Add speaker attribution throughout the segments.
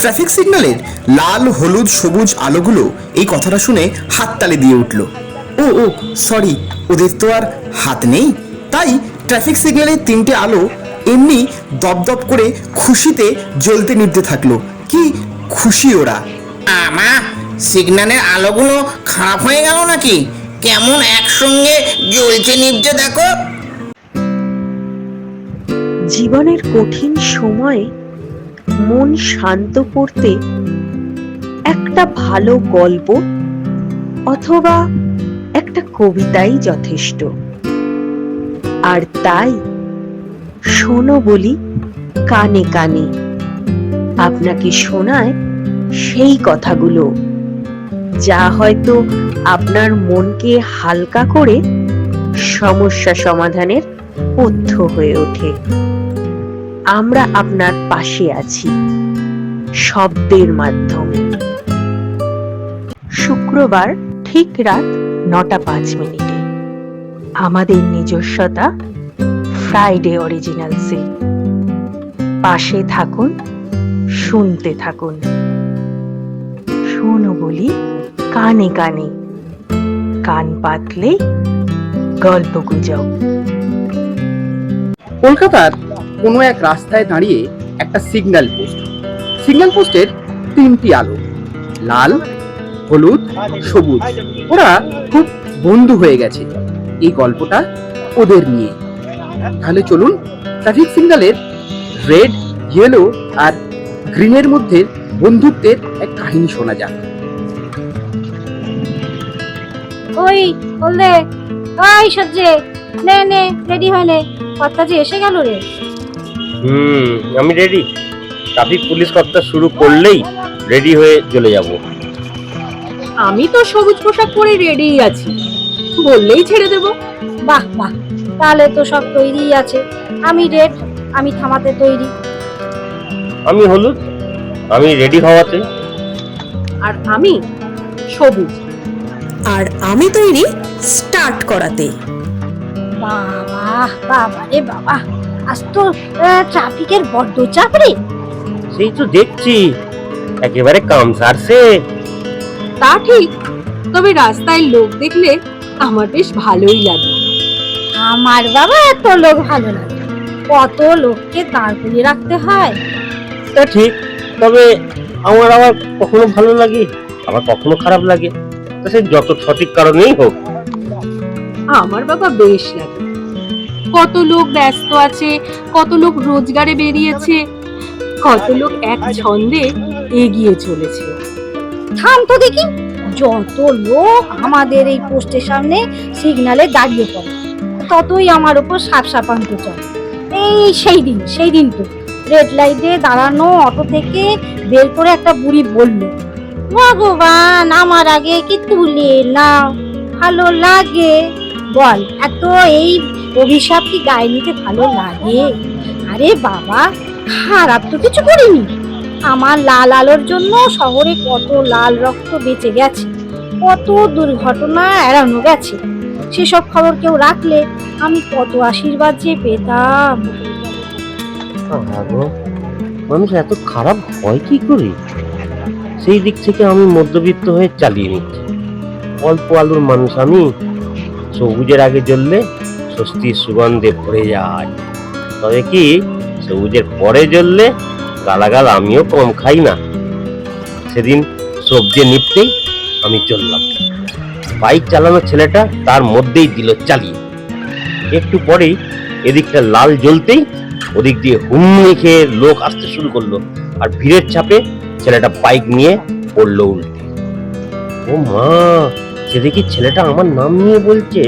Speaker 1: Traffic সিগন্যালের লাল হলুদ সবুজ আলোগুলো এই কথাটা শুনে হাততালি দিয়ে উঠল। ও ও সরি ওদের তো আর হাত নেই। তাই ট্রাফিক সিগন্যালের তিনটে আলো এমনি দপদপ করে খুশিতে জ্বলতে নিভতে থাকল। কি খুশি ওরা।
Speaker 2: আমা সিগন্যালের আলোগুলো খারাপ হয়ে গেল নাকি? কেমন একসঙ্গে জ্বলছে নিভছে দেখো।
Speaker 3: জীবনের কঠিন সময়ে মন শান্ত করতে একটা ভালো গল্প অথবা একটা কবিতাই যথেষ্ট। আর তাই শোনো বলি কানে কানে। আপনাকে শোনায় সেই কথাগুলো। যা হয়তো আপনার মনকে হালকা করে সমস্যা সমাধানের পথ্য হয়ে ওঠে। আমরা আপনার পাশে আছি। শব্দের মাধ্যমে। শুক্রবার ঠিক রাত নটা পাঁচ মিনিটে। আমাদের নিজস্বতা ফ্রাইডে অরিজিনালসে। পাশে থাকুন, শুনতে থাকুন। শোনো বলি, কানে কানে। কান পাতলে গল্প গুজব।
Speaker 4: কলকাতার কোনো এক রাস্তায় দাঁড়িয়ে একটা সিগন্যাল পোস্ট সিগন্যাল পোস্টের তিনটি আলো, লাল, হলুদ, সবুজ। ওরা খুব বন্ধু হয়ে গেছে এই গল্পটা ওদের নিয়ে। তাহলে চলুন ট্রাফিক সিগন্যালের রেড ইয়েলো আর গ্রিনের মধ্যে বন্ধুত্বের এক কাহিনী শোনা যাক।
Speaker 5: ওই বললে ওই সজ্জে। নে নে রেডি হয়ে নে। কর্তা যে এসে গেল রে।
Speaker 6: হুম আমি রেডি ট্রাফিক পুলিশ কর্তা শুরু করলেই রেডি হয়ে চলে যাব।
Speaker 7: আমি তো সবুজ পোশাক পরে রেডি আছি। বললেই ছেড়ে দেব।
Speaker 5: বাহ বাহ তাহলে তো সব তৈরি আছে। আমি রেড আমি থামাতে তৈরি।
Speaker 6: আমি হলুদ আমি রেডি হওয়াতে।
Speaker 7: আর আমি সবুজ।
Speaker 3: আর আমি তৈরি স্টার্ট করাতে।
Speaker 5: বাবা বাবা রে বাবা। আজ তো ট্রাফিকের বড্ড চাপ রে।
Speaker 6: সেই তো দেখছি একেবারে কাম সারছে।
Speaker 7: তা ঠিক তবে রাস্তায় লোক দেখলে আমার বেশ ভালোই লাগে।
Speaker 5: আমার বাবা এত লোক ভালো লাগে কত লোককে দাঁড় করিয়ে রাখতে হয়।
Speaker 6: তা ঠিক তবে আমার আবার কখনো ভালো লাগে আবার কখনো খারাপ লাগে। তা সে যত সঠিক কারণেই হোক।
Speaker 7: আমার বাবা বেশ লাগে। কত লোক ব্যস্ত আছে, কত লোক রোজগারে বেরিয়েছে, কত লোক এক ছন্দে এগিয়ে চলেছে।
Speaker 5: থাম তো দেখি, যত লোক আমাদের এই পোস্টের সামনে সিগনালে দাঁড়িয়ে পড়ে, ততই আমার উপর সাপ সাপান্ত চলে। এই সেই দিন সেই দিন তো রেড লাইটে দাঁড়ানো অটো থেকে বের করে একটা বুড়ি বলল, ভগবান, আমার আগে কি তুলে নাও? ভালো লাগে। বল, এত এই অভিশাপ কি গায়ে নিতে ভালো লাগে? আরে বাবা, খারাপ তো কিছু করিনি। আমার লাল আলোর জন্য শহরে কত লাল রক্ত বেঁচে গেছে, কত দুর্ঘটনা এড়ানো গেছে। সেসব খবর কেউ রাখলে আমি কত আশীর্বাদ যে পেতাম।
Speaker 6: মানুষ এত খারাপ হয় কি করে? সেই দিক থেকে আমি মধ্যবিত্ত হয়ে চালিয়ে নিচ্ছি। অল্প আলুর মানুষ আমি সবুজের আগে জ্বললে স্বস্তির সুগন্ধে ভরে যায়। তবে কি সবুজের পরে জ্বললে গালাগাল আমিও কম খাই না। সেদিন সবজি নিপতেই আমি চললাম। বাইক চালানো ছেলেটা তার মধ্যেই দিল চালিয়ে। একটু পরেই এদিকটা লাল জ্বলতেই ওদিক দিয়ে হুমড়ি খেয়ে লোক আসতে শুরু করল আর ভিড়ের চাপে ছেলেটা বাইক নিয়ে পড়ল উল্টে। ও মা সে দেখি ছেলেটা আমার নাম নিয়ে বলছে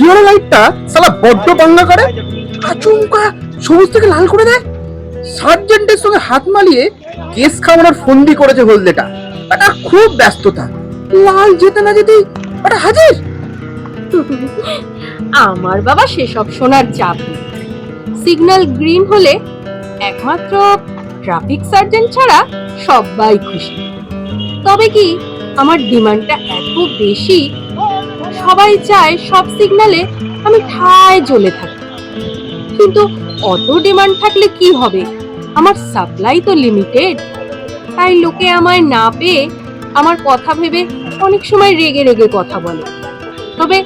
Speaker 4: ইয়েলো লাইটটা সালা বড্ড বাংলা করে। আচমকা সবুজ থেকে লাল করে দেয়। সার্জেন্টের সঙ্গে হাত মালিয়ে কেস খাওয়ানোর ফন্দি করেছে হলদেটা। তার খুব ব্যস্ততা। লাল যেতে না যেতেই ওটা হাজির?
Speaker 7: আমার বাবা সেসব শোনার চাপ সিগন্যাল গ্রিন হলে একমাত্র ট্রাফিক সার্জেন্ট ছাড়া সবাই খুশি। তবে কি আমার ডিমান্ডটা এত বেশি, সবাই চায় সব সিগনালে আমি ঠায় জ্বলে থাকি। কিন্তু অত ডিমান্ড থাকলে কি হবে? আমার সাপ্লাই তো লিমিটেড। তাই লোকে আমায় না পেয়ে আমার কথা ভেবে অনেক সময় রেগে রেগে কথা বলে। তবে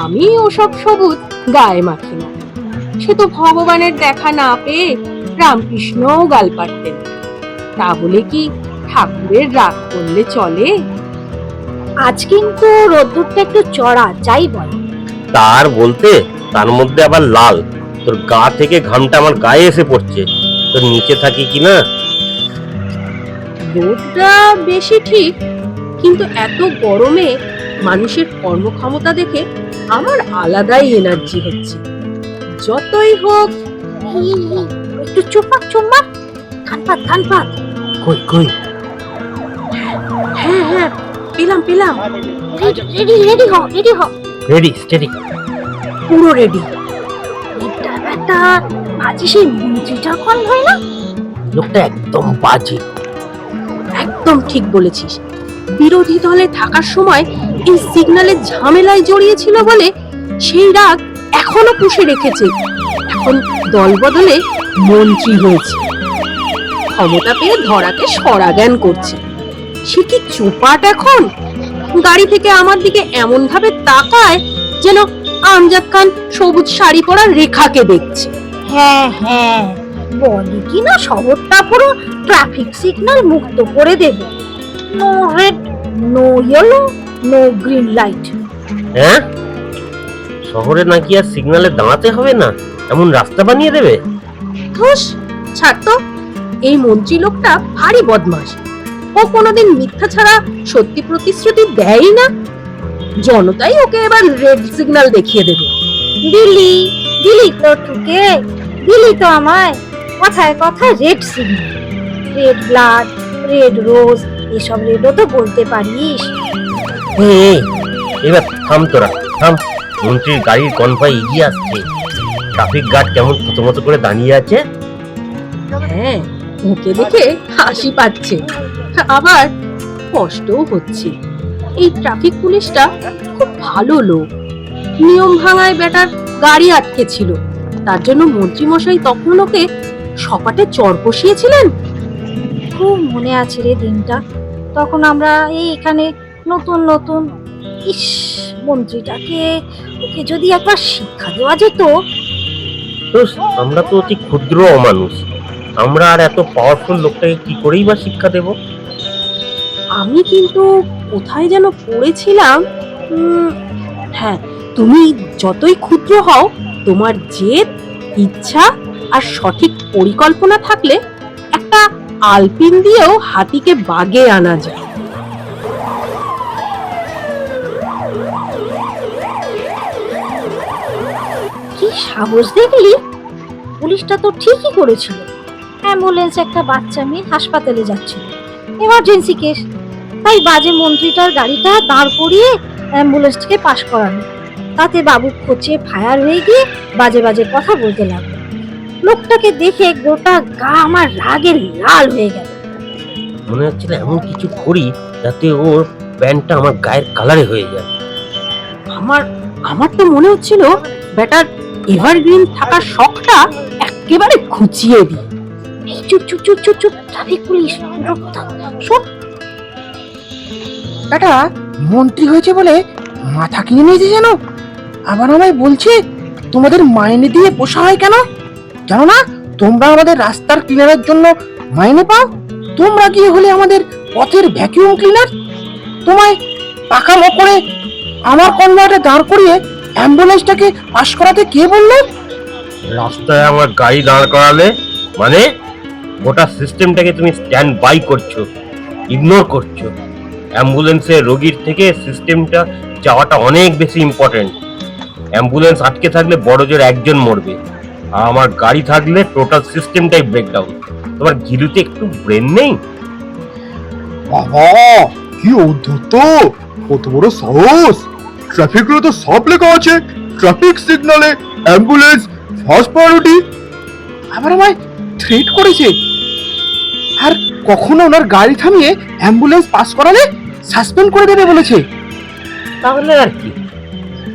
Speaker 7: আমি ওসব সবুজ গায়ে মাখি না। সে তো ভগবানের দেখা না পেয়ে রামকৃষ্ণও গাল পারতেন তা বলে কি ঠাকুরের রাগ করলে চলে?
Speaker 5: আজ কিন্তু রোদ্দুরটা একটু চড়া যাই বল।
Speaker 6: তার বলতে তার মধ্যে আবার লাল। তোর গা থেকে ঘামটা আমার গায়ে এসে পড়ছে। তোর নিচে থাকি কি না?
Speaker 7: রোদটা বেশি ঠিক কিন্তু এত গরমে মানুষের কর্মক্ষমতা দেখে আমার আলাদাই এনার্জি হচ্ছে। যতই হোক
Speaker 5: এই, এই, একটু চুপমাক চুপমাক ধানপাত ধানপাত
Speaker 6: কই কই?
Speaker 7: হ্যাঁ হ্যাঁ পেলাম পেলাম।
Speaker 5: রেডি রেডি হ রেডি হ।
Speaker 6: রেডি স্টেডি
Speaker 7: পুরো রেডি
Speaker 5: এটা একটা মাঝে সেই মন্ত্রীটার কল হয় না?
Speaker 6: লোকটা একদম বাজে।
Speaker 7: একদম ঠিক বলেছিস। বিরোধী দলে থাকার সময় এই সিগন্যালের ঝামেলায় জড়িয়েছিল বলে সেই রাগ এখনও পুষে রেখেছে। এখন দল বদলে মন্ত্রী হয়েছে। ক্ষমতা পেয়ে ধরাকে সরাজ্ঞান করছে। সে কি চোপাট এখন? গাড়ি থেকে আমার দিকে এমন ভাবে তাকায় যেন আমজাদ খান সবুজ শাড়ি পরা রেখাকে দেখছে।
Speaker 5: হ্যাঁ হ্যাঁ বলে কি না শহরটা পুরো ট্রাফিক সিগন্যাল মুক্ত করে দেবে। No red no yellow no green light
Speaker 6: হ্যাঁ? শহরে নাকি আর সিগন্যালে দাঁড়াতে হবে না এমন রাস্তা বানিয়ে দেবে?
Speaker 7: ধুস ছাড় তো। এই মন্ত্রী লোকটা ভারী বদমাস ও কোনোদিন মিথ্যা ছাড়া সত্যি প্রতিশ্রুতি দেয়ই না? জনতাই ওকে এবার রেড সিগন্যাল দেখিয়ে দেবে।
Speaker 5: দিলি দিলি তো টুকে দিলি তো আমায়। কথায় কথায় red signal. Red blood red rose এসব রেডও তো বলতে পারিস।
Speaker 6: এই, এবার থাম তোরা থাম। মন্ত্রীর গাড়ির কনভয় এগিয়ে আসছে। ট্রাফিক গার্ড কেমন প্রথমত করে দাঁড়িয়ে আছে?
Speaker 7: হ্যাঁ ওকে দেখে হাসি পাচ্ছে। আবার কষ্টও হচ্ছে। এই ট্রাফিক পুলিশটা খুব ভালো লোক। নিয়ম ভাঙায় বেটার গাড়ি আটকে ছিল। তার জন্য মন্ত্রী মশাই তখন ওকে সপাটে চর কষিয়েছিলেন
Speaker 5: খুব মনে আছে রে দিনটা। তখন আমরা এই এখানে নতুন নতুন ইস মন্ত্রীটাকে ওকে যদি একবার শিক্ষা দেওয়া যেত।
Speaker 6: তো আমরা তো অতি ক্ষুদ্র অমানুষ আমরা আর এত পাওয়ারফুল লোকটাকে কি করেই বা শিক্ষা দেব?
Speaker 7: আমি কিন্তু কোথায় যেন পড়েছিলাম? হ্যাঁ তুমি যতই ক্ষুদ্র হও, তোমার জেদ, ইচ্ছা আর সঠিক পরিকল্পনা থাকলে একটা আলপিন দিয়েও হাতিকে বাগে আনা যায়।
Speaker 5: কি সাহস দেখলি? পুলিশটা তো ঠিকই করেছিল। অ্যাম্বুলেন্স একটা বাচ্চা মেয়ে হাসপাতালে যাচ্ছিল। এমার্জেন্সি কেস তাই বাজে মন্ত্রীটার গাড়িটা দাঁড় করিয়ে অ্যাম্বুলেন্সটাকে পাশ করানো তাতে বাবু খোঁচে ফায়ার হয়ে গিয়ে বাজে বাজে কথা বলতে লাগল। লোকটাকে দেখে গোটা গা আমার রাগে লাল হয়ে গেল।
Speaker 6: মনে হচ্ছিল এমন কিছু করি যাতে ওর প্যান্টটা আমার গায়ের কালারে হয়ে যায়।
Speaker 7: আমার আমার তো মনে হচ্ছিল বেটার এভারগ্রিন থাকার শখটা একেবারে খুঁচিয়ে দিই।
Speaker 5: এই চুপ চুপ চুপ চুপ চুপ ট্রাফিক পুলিশ শোন।
Speaker 4: এটা মন্ত্রী হয়েছে বলে মাথা কিনে নিয়েছে জানো আবার আমায় বলছে তোমাদের মাইনে দিয়ে পোষা হয় কেন? জানো না তোমরা আমাদের রাস্তার ক্লিনারের জন্য মাইনে পাও? তোমরা গিয়ে হলে আমাদের পথের ভ্যাকিউম ক্লিনার তোমায় পাকা করে আমার কনভয়েটে দাঁড় করিয়ে অ্যাম্বুলেন্সটাকে পাশ করাতে কে বলল?
Speaker 6: রাস্তায় আমার গাড়ি দাঁড় করালে? মানে গোটা সিস্টেমটাকে তুমি স্ট্যান্ড বাই করছ, ইগনোর করছ। অ্যাম্বুলেন্সের রোগীর থেকে সিস্টেমটা যাওয়াটা অনেক বেশি ইম্পর্টেন্ট অ্যাম্বুলেন্স আটকে থাকলে বড় জোর একজন মরবে। আর আমার গাড়ি থাকলে টোটাল সিস্টেমটাই ব্রেকডাউন তোমার গিলুতে একটু ব্রেন নেই?
Speaker 8: বাবা, কি অদ্ভুত কত বড় সাহস! ট্রাফিক তো সব লেখা আছে। ট্রাফিক সিগনালে অ্যাম্বুলেন্স ফার্স্ট প্রায়োরিটি
Speaker 4: আবার আমায় থ্রেট করেছে। আর কখনো ওনার গাড়ি থামিয়ে অ্যাম্বুলেন্স পাস করালে সাসপেন্ড করে দেবে বলেছে।
Speaker 6: তাহলে আর কি?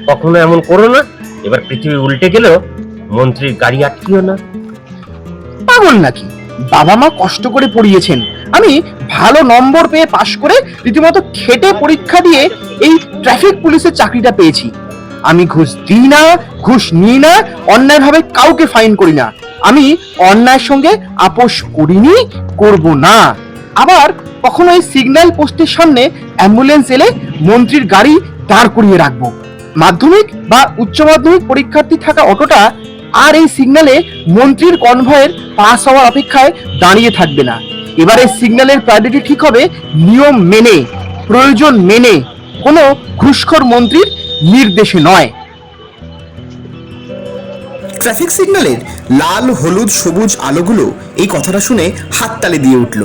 Speaker 6: কখনো এমন করো না এবার পৃথিবী উল্টে গেলেও মন্ত্রীর গাড়ি আটকিও না।
Speaker 4: পাগল নাকি? বাবা মা কষ্ট করে পড়িয়েছেন। আমি ভালো নম্বর পেয়ে পাশ করে রীতিমতো খেটে পরীক্ষা দিয়ে এই ট্রাফিক পুলিশের চাকরিটা পেয়েছি। আমি ঘুষ দিই না ঘুষ নিই না অন্যায়ভাবে কাউকে ফাইন করি না। আমি অন্যায়ের সঙ্গে আপোষ করিনি, করব না। আবার কখনো এই সিগন্যাল পোস্টের সামনে অ্যাম্বুলেন্স এলে মন্ত্রীর গাড়ি দাঁড় করিয়ে রাখব। মাধ্যমিক বা উচ্চ মাধ্যমিক পরীক্ষার্থী থাকা অটোটা আর এই সিগন্যালে মন্ত্রীর কনভয়ের পাস হওয়ার অপেক্ষায় দাঁড়িয়ে থাকবে না। এবারে সিগন্যালের প্রায়োরিটি ঠিক হবে নিয়ম মেনে, প্রয়োজন মেনে। কোনো ঘুষখোর মন্ত্রীর নির্দেশে নয়।
Speaker 1: ট্রাফিক সিগন্যালের লাল, হলুদ, সবুজ আলোগুলো এই কথাটা শুনে হাততালি দিয়ে উঠল।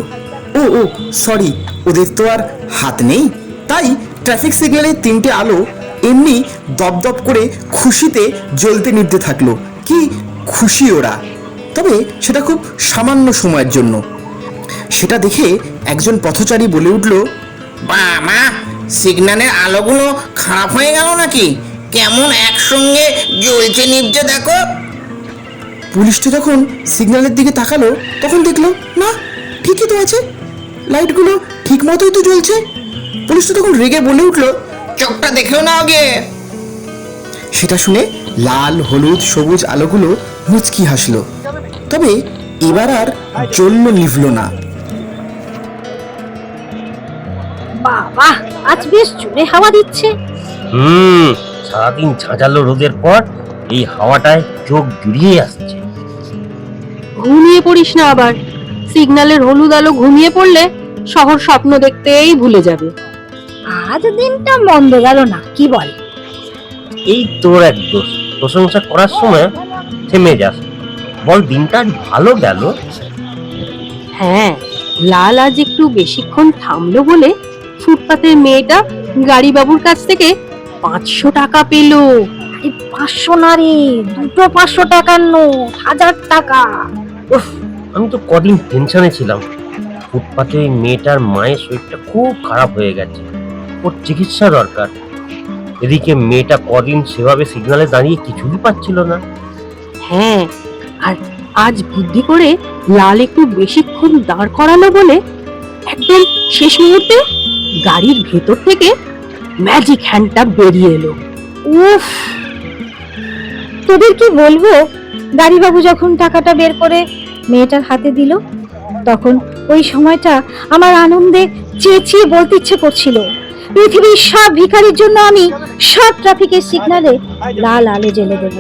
Speaker 1: ও ও সরি ওদের তো আর হাত নেই। তাই ট্রাফিক সিগন্যালের তিনটে আলো এমনি দপদপ করে খুশিতে জ্বলতে নিতে থাকল। কি খুশি ওরা। তবে সেটা খুব সামান্য সময়ের জন্য। সেটা দেখে একজন পথচারী বলে উঠল
Speaker 2: মা সিগন্যালের আলোগুলো খারাপ হয়ে গেল নাকি? কেমন একসঙ্গে জ্বলছে নিভছে দেখো।
Speaker 1: পুলিশটা যখন সিগন্যালের দিকে তাকালো তখন দেখল না ঠিকই তো আছে। লাইটগুলো ঠিক মতোই তো জ্বলছে। পুলিশটা তখন রেগে বলে উঠল
Speaker 2: চোখটা দেখেও না আগে।
Speaker 1: সেটা শুনে লাল হলুদ সবুজ আলোগুলো মুচকি হাসলো। তবে এবার আর জ্বলল নিভল না।
Speaker 5: বাবা আজ বেশ জোরে হাওয়া দিচ্ছে।
Speaker 6: হুম সারাদিন ঝাঁঝালো রোদের পর এই হাওয়াটায় চোখ জুড়িয়ে আসছে।
Speaker 7: ঘুমিয়ে পড়িস না আবার। সিগন্যালের হলুদ আলো ঘুমিয়ে পড়লে শহর স্বপ্ন দেখতেই ভুলে যাবে।
Speaker 5: আজ দিনটা মন্দ গেল না কি বল?
Speaker 6: এই তোর এক দোষ। প্রশংসা করার সময় থেমে যাস। বল দিনটা ভালো গেল?
Speaker 7: হ্যাঁ লাল আজ একটু বেশিক্ষণ থামলো বলে ফুটপাতের মেয়েটা গাড়ি বাবুর কাছ থেকে পাঁচশো টাকা পেল।
Speaker 5: পাঁচশো না রে দুটো পাঁচশো টাকার নোট হাজার টাকা।
Speaker 6: উফ আমি তো কদিন টেনশনে ছিলাম। ফুটপাতে ওই মেয়েটার মায়ের শরীরটা খুব খারাপ হয়ে গেছে। ওর চিকিৎসা দরকার। এদিকে মেয়েটা কদিন সেভাবে সিগনালে দাঁড়িয়ে কিছুই পাচ্ছিল না।
Speaker 7: হ্যাঁ আর আজ বুদ্ধি করে লাল একটু বেশিক্ষণ দাঁড় করানো বলে একদম শেষ মুহূর্তে গাড়ির ভেতর থেকে ম্যাজিক হ্যান্ডটা বেরিয়ে এলো।
Speaker 5: উফ তোদের কি বলব? গাড়িবাবু যখন টাকাটা বের করে মেয়েটার হাতে দিল, তখন ওই সময়টা আমার আনন্দে চেঁচিয়ে বলতে ইচ্ছে করছিল, পৃথিবীর সব ভিখারির জন্য আমি সব ট্রাফিকের সিগনালে লাল আলো জ্বেলে দেব।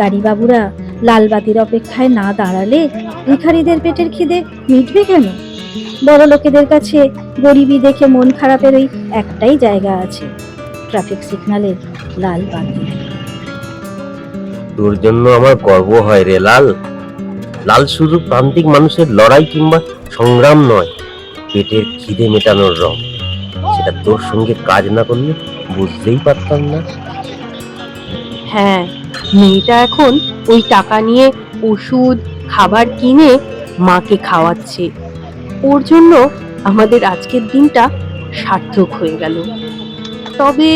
Speaker 5: গাড়িবাবুরা লাল বাতির অপেক্ষায় না দাঁড়ালে ভিখারিদের পেটের খিদে মিটবে কেন? বড় লোকেদের কাছে গরিবী দেখে মন খারাপের ওই একটাই জায়গা আছে, ট্রাফিক সিগনালের লাল বাতি।
Speaker 6: তোর জন্য আমার গর্ব হয় রে লাল। লাল শুধু প্রান্তিক মানুষের লড়াই কিংবা সংগ্রাম নয়, পেটের খিদে মেটানোর রং। সেটা তোর সঙ্গে কাজ না করলে বুঝতেই পারতাম না।
Speaker 7: হ্যাঁ মেয়েটা এখন ওই টাকা নিয়ে ওষুধ, খাবার কিনে মাকে খাওয়াচ্ছে। ওর জন্য আমাদের আজকের দিনটা সার্থক হয়ে গেল। তবে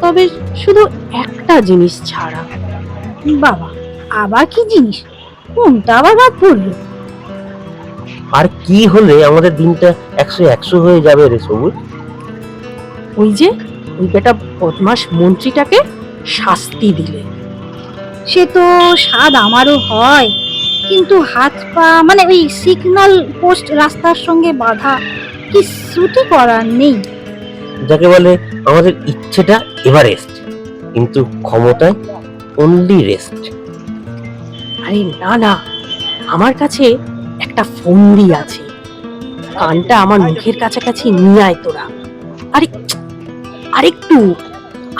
Speaker 7: তবে শুধু একটা জিনিস ছাড়া।
Speaker 5: বাবা আবার কি জিনিস? কোনটা আবার বাদ পড়ল।
Speaker 6: আর কি হলে আমাদের দিনটা একশো একশো হয়ে যাবে রে সবুজ?
Speaker 7: ওই যে ওই বেটা বদমাস মন্ত্রীটাকে শাস্তি দিলে।
Speaker 5: সে তো স্বাদ আমারও হয় কিন্তু হাত পা মানে ওই সিগন্যাল পোস্ট রাস্তার সঙ্গে বাধা কিছুটি করার নেই।
Speaker 6: যাকে বলে আমাদের ইচ্ছেটা এভারেস্ট কিন্তু ক্ষমতায় অনলি রেস্ট
Speaker 7: আরে না না, আমার কাছে একটা ফন্দি আছে। কানটা আমার মুখের কাছাকাছি নিয়ে আয় তোরা। আরে, আরেকটু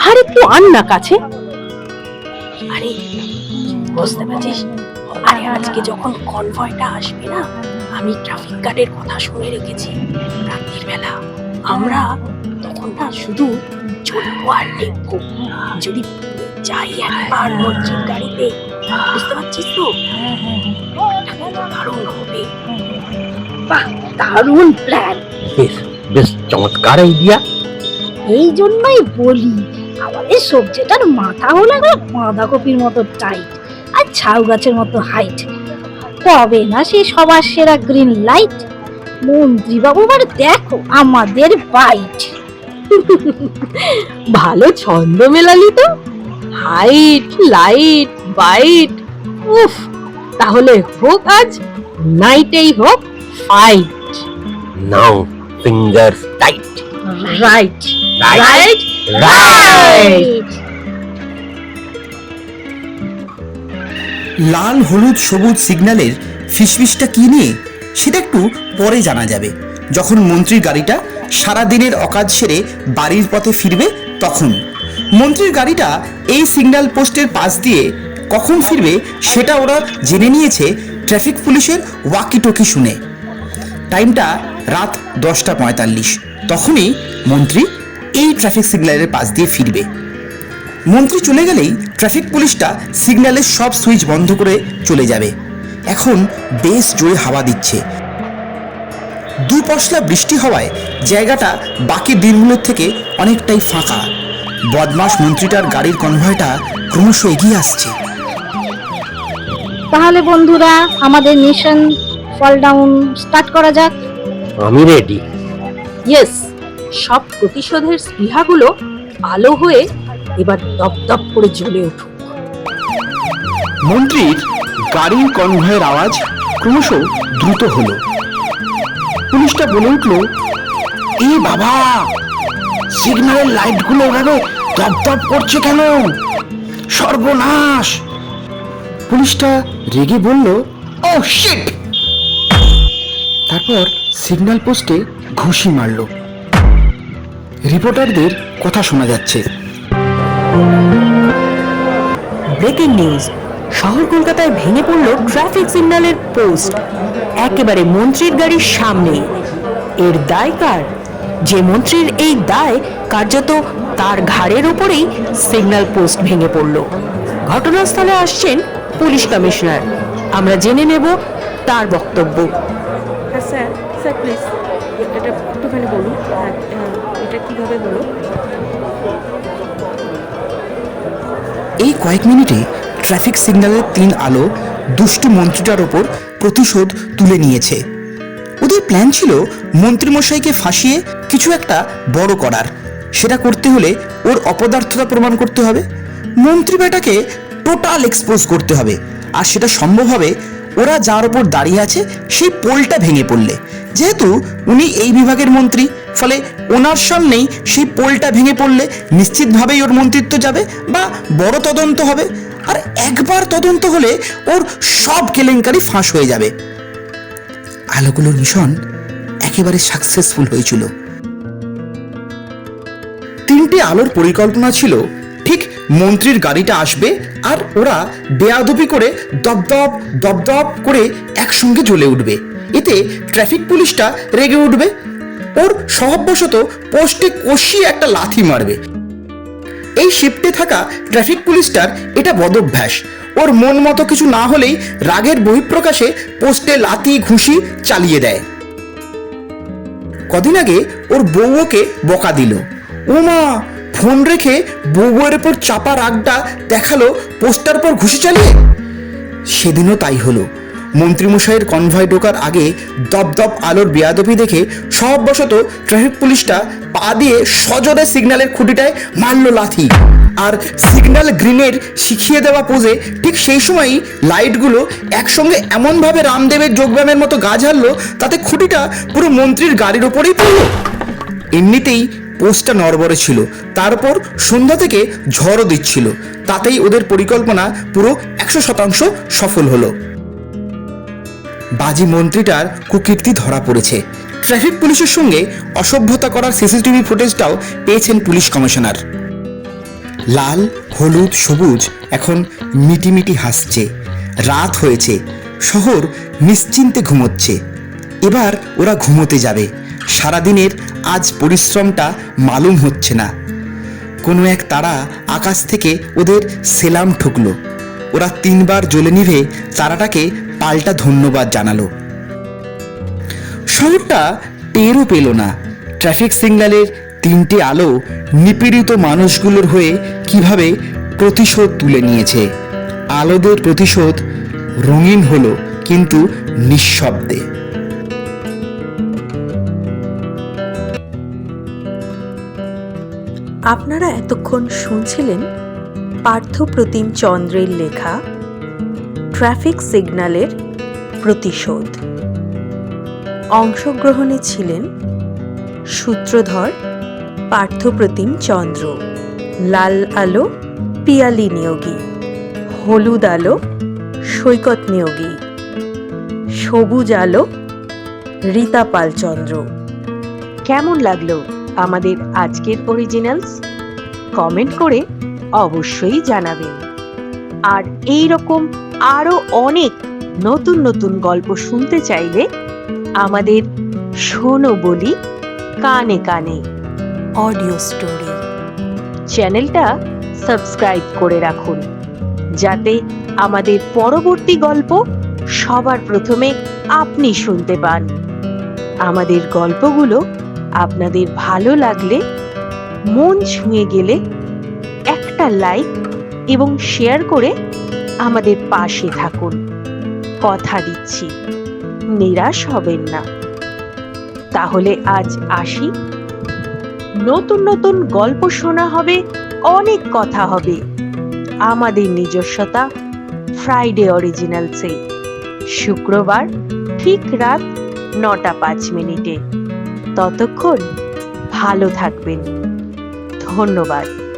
Speaker 7: আরেকটু আন না কাছে। আরে, বুঝতে পারছিস? আরে, আজকে যখন কনভয়টা আসবে না, আমি ট্রাফিক গার্ডের কথা শুনে রেখেছি। রাত্রির বেলা আমরা তখন না শুধু চলবো আর লিখব যদি যাই একবার মসজিদ গাড়িতে। বুঝতে পারছিস তো? দারুণ হবে।
Speaker 5: বাহ দারুণ প্ল্যান
Speaker 6: বেশ বেশ চমৎকার আইডিয়া
Speaker 5: এই জন্যই বলি আমাদের সবজিটার মাথা হলো একবার বাঁধাকপির মতো টাইট আর ঝাউ গাছের মতো হাইট কবে না সে সবার সেরা গ্রিন লাইট মন্ত্রী বাবু এবার দেখো আমাদের বাইট
Speaker 7: ভালো ছন্দ মেলালি তো। হাইট লাইট বাইট উফ তাহলে হোক আজ নাইটেই হোক fight.
Speaker 6: Now finger tight.
Speaker 7: Right.
Speaker 6: Right
Speaker 5: right
Speaker 1: লাল হলুদ সবুজ সিগন্যালের ফিসফিসটা কি নিয়ে? সেটা একটু পরে জানা যাবে। যখন মন্ত্রীর গাড়িটা সারা দিনের অকাজ সেরে বাড়ির পথে ফিরবে তখন। মন্ত্রীর গাড়িটা এই সিগন্যাল পোস্টের পাশ দিয়ে কখন ফিরবে সেটা ওরা জেনে নিয়েছে ট্রাফিক পুলিশের ওয়াকিটকি শুনে। টাইমটা রাত দশটা পঁয়তাল্লিশ। তখনই মন্ত্রী এই ট্রাফিক সিগন্যালের পাশ দিয়ে ফিরবে। মন্ত্রী চলে গেলেই ট্রাফিক পুলিশটা সিগন্যালের সব সুইচ বন্ধ করে চলে যাবে। এখন বেশ জোরে হাওয়া দিচ্ছে। দু পশলা বৃষ্টি হওয়ায় জায়গাটা বাকি দিনগুলোর থেকে অনেকটাই ফাঁকা। বদমাস মন্ত্রীটার গাড়ির কনভয়টা ক্রমশ এগিয়ে আসছে।
Speaker 5: তাহলে বন্ধুরা আমাদের মিশন ফল ডাউন স্টার্ট করা যাক।
Speaker 6: আমি রেডি
Speaker 7: ইয়েস সব প্রতিশোধের স্পৃহাগুলো আলো হয়ে এবার দপদপ করে জ্বলে উঠুক।
Speaker 1: মন্ত্রীর গাড়ির কনভয়ের আওয়াজ ক্রমশ দ্রুত হলো। পুলিশটা বলে উঠল এ বাবা সিগন্যালের লাইটগুলো এভাবে দপদপ করছে কেন? সর্বনাশ! পুলিশটা রেগে বলল ও শিট তারপর সিগন্যাল পোস্টে ঘুষি মারল। রিপোর্টারদের কথা শোনা যাচ্ছে।
Speaker 3: ব্রেকিং নিউজ শহর কলকাতায় ভেঙে পড়ল ট্রাফিক সিগন্যালের পোস্ট একেবারে মন্ত্রীর গাড়ির সামনে। এর দায় কার? যে মন্ত্রীর এই দায় কার্যত তার ঘাড়ের ওপরেই সিগন্যাল পোস্ট ভেঙে পড়ল। ঘটনাস্থলে আসছেন পুলিশ কমিশনার। আমরা জেনে নেব তার বক্তব্য।
Speaker 9: হ্যাঁ স্যার স্যার প্লিজ এটা একটুখানি বলুন। এটা কীভাবে হলো?
Speaker 1: এই কয়েক মিনিটে ট্রাফিক সিগন্যালের তিন আলো দুষ্টু মন্ত্রীটার ওপর প্রতিশোধ তুলে নিয়েছে। ওদের প্ল্যান ছিল মন্ত্রীমশাইকে ফাঁসিয়ে কিছু একটা বড় করার। সেটা করতে হলে ওর অপদার্থতা প্রমাণ করতে হবে। মন্ত্রী বেটাকে টোটাল এক্সপোজ করতে হবে। আর সেটা সম্ভব হবে ওরা যার ওপর দাঁড়িয়ে আছে সেই পোলটা ভেঙে পড়লে। যেহেতু উনি এই বিভাগের মন্ত্রী, ফলে ওনার সামনেই সেই পোলটা ভেঙে পড়লে নিশ্চিতভাবেই ওর মন্ত্রিত্ব যাবে বা বড় তদন্ত হবে। আর একবার তদন্ত হলে ওর সব কেলেঙ্কারি ফাঁস হয়ে যাবে। আলোগুলোর মিশন একেবারে সাকসেসফুল হয়েছিল। তিনটে আলোর পরিকল্পনা ছিল, ঠিক মন্ত্রীর গাড়িটা আসবে আর ওরা বেয়াদবি করে দপদপ দপদপ করে একসঙ্গে জ্বলে উঠবে। এতে ট্রাফিক পুলিশটা রেগে উঠবে। ওর স্বভাববশত পোস্টে কষিয়ে একটা লাথি মারবে। এই শিফটে থাকা ট্রাফিক পুলিশটার এটা বদভ্যাস। ওর মন মতো কিছু না হলেই রাগের বহিঃপ্রকাশে পোস্টে লাথি, ঘুষি চালিয়ে দেয়। কদিন আগে ওর বউ ওকে বকা দিল। ও মা ফোন রেখে বউয়ের ওপর চাপা রাগটা দেখাল পোস্টার পর ঘুষি চালিয়ে? সেদিনও তাই হলো। মন্ত্রীমশাইয়ের কনভয় ঢোকার আগে দপদপ আলোর বেয়াদবি দেখে সববশত ট্রাফিক পুলিশটা পা দিয়ে সজোরে সিগন্যালের খুঁটিটায় মারলো লাথি। আর সিগন্যাল গ্রিনের শিখিয়ে দেওয়া পোজে ঠিক সেই সময়ই লাইটগুলো একসঙ্গে এমনভাবে রামদেবের যোগব্যায়ামের মতো গা ঝাড়লো তাতে খুঁটিটা পুরো মন্ত্রীর গাড়ির ওপরেই পড়ল। এমনিতেই পোস্টটা নড়বড়ে ছিল। তারপর সন্ধ্যা থেকে ঝড়ও দিচ্ছিল। তাতেই ওদের পরিকল্পনা পুরো একশো শতাংশ সফল হলো। বাজি মন্ত্রীটার কুকীর্তি ধরা পড়েছে। ট্রাফিক পুলিশের সঙ্গে অসভ্যতা করার সিসিটিভি ফুটেজটাও পেয়েছেন পুলিশ কমিশনার। লাল, হলুদ, সবুজ এখন মিটিমিটি হাসছে। রাত হয়েছে, শহর নিশ্চিন্তে ঘুমোচ্ছে। এবার ওরা ঘুমোতে যাবে। সারাদিনের আজ পরিশ্রমটা মালুম হচ্ছে না। কোনো এক তারা আকাশ থেকে ওদের সেলাম ঠুকলো। ওরা তিনবার জ্বলে নিভে তারাটাকে পাল্টা ধন্যবাদ জানালো। শহরটা টেরও পেল না। ট্রাফিক সিগন্যালের তিনটে আলো নিপীড়িত মানুষগুলোর হয়ে কীভাবে প্রতিশোধ তুলে নিয়েছে। আলোদের প্রতিশোধ রঙিন হলো কিন্তু নিঃশব্দে।
Speaker 10: আপনারা এতক্ষণ শুনছিলেন পার্থপ্রতিম চন্দ্রের লেখা, ট্রাফিক সিগন্যালের প্রতিশোধ। অংশগ্রহণে ছিলেন সূত্রধর পার্থপ্রতিম চন্দ্র, লাল আলো পিয়ালি নিয়োগী, হলুদ আলো সৈকত নিয়োগী, সবুজ আলো রীতা পালচন্দ্র।
Speaker 3: কেমন লাগল আমাদের আজকের অরিজিনালস কমেন্ট করে অবশ্যই জানাবেন। আর এই রকম আরও অনেক নতুন নতুন গল্প শুনতে চাইলে আমাদের শোনো বলি কানে কানে।
Speaker 10: অডিও স্টোরি
Speaker 3: চ্যানেলটা সাবস্ক্রাইব করে রাখুন যাতে আমাদের পরবর্তী গল্প সবার প্রথমে আপনি শুনতে পান। আমাদের গল্পগুলো আপনাদের ভালো লাগলে মন ছুঁয়ে গেলে একটা লাইক এবং শেয়ার করে আমাদের পাশে থাকুন। কথা দিচ্ছি। নিরাশ হবেন না। তাহলে আজ আসি। নতুন নতুন গল্প শোনা হবে, অনেক কথা হবে। আমাদের নিজস্বতা ফ্রাইডে অরিজিনালসে শুক্রবার ঠিক রাত নটা পাঁচ মিনিটে। ততক্ষণ ভালো থাকবেন। ধন্যবাদ।